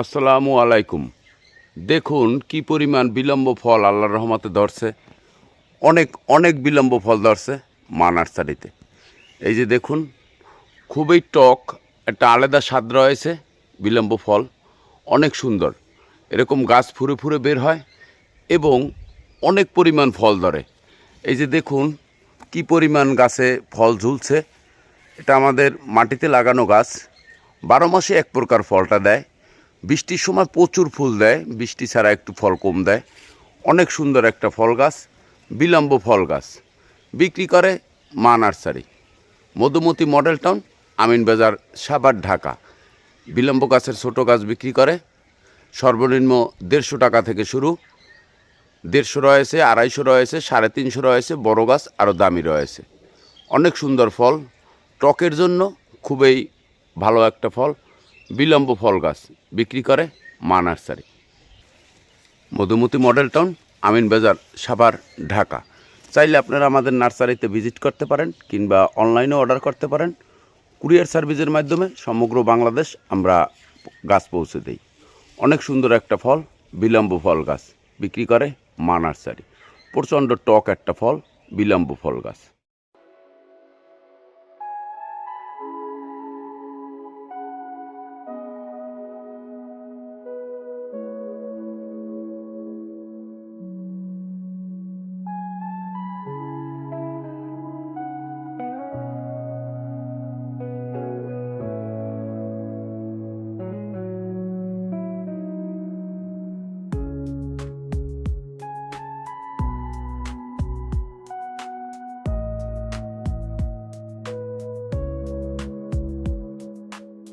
আসসালামু আলাইকুম। দেখুন কি পরিমাণ বিলম্ব ফল আল্লাহর রহমতে ধরছে। অনেক অনেক বিলম্ব ফল ধরছে মা নার্সারিতে এই যে দেখুন, খুবই টক একটা আলাদা স্বাদ রয়েছে বিলম্ব ফল। অনেক সুন্দর। এরকম গাছ ফুরে ফুরে বের হয় এবং অনেক পরিমাণ ফল ধরে। এই যে দেখুন, কি পরিমাণ গাছে ফল ঝুলছে। এটা আমাদের মাটিতে লাগানো গাছ। বারো মাসে এক প্রকার ফলটা দেয়। বৃষ্টির সময় প্রচুর ফুল দেয়, বৃষ্টি ছাড়া একটু ফল কম দেয়। অনেক সুন্দর একটা ফল গাছ, বিলম্ব ফল গাছ। বিক্রি করে মা nursery. Madhumati model town, Amin Bazar, Savar, Dhaka. বিলম্ব গাছের ছোটো গাছ বিক্রি করে, সর্বনিম্ন দেড়শো টাকা থেকে শুরু। দেড়শো রয়েছে, আড়াইশো রয়েছে, সাড়ে তিনশো রয়েছে, বড় গাছ আরও দামি রয়েছে। অনেক সুন্দর ফল, টকের জন্য খুবই ভালো একটা ফল। বিলম্ব ফল গাছ বিক্রি করে মা nursery. Madhumati model town, Amin Bazar, Savar, Dhaka. চাইলে আপনারা আমাদের নার্সারিতে ভিজিট করতে পারেন কিংবা অনলাইনে অর্ডার করতে পারেন। কুরিয়ার সার্ভিসের মাধ্যমে সমগ্র বাংলাদেশ আমরা গাছ পৌঁছে দিই। অনেক সুন্দর একটা ফল, বিলম্ব ফল গাছ বিক্রি করে মা নার্সারি। প্রচণ্ড টক একটা ফল, বিলম্ব ফল গাছ।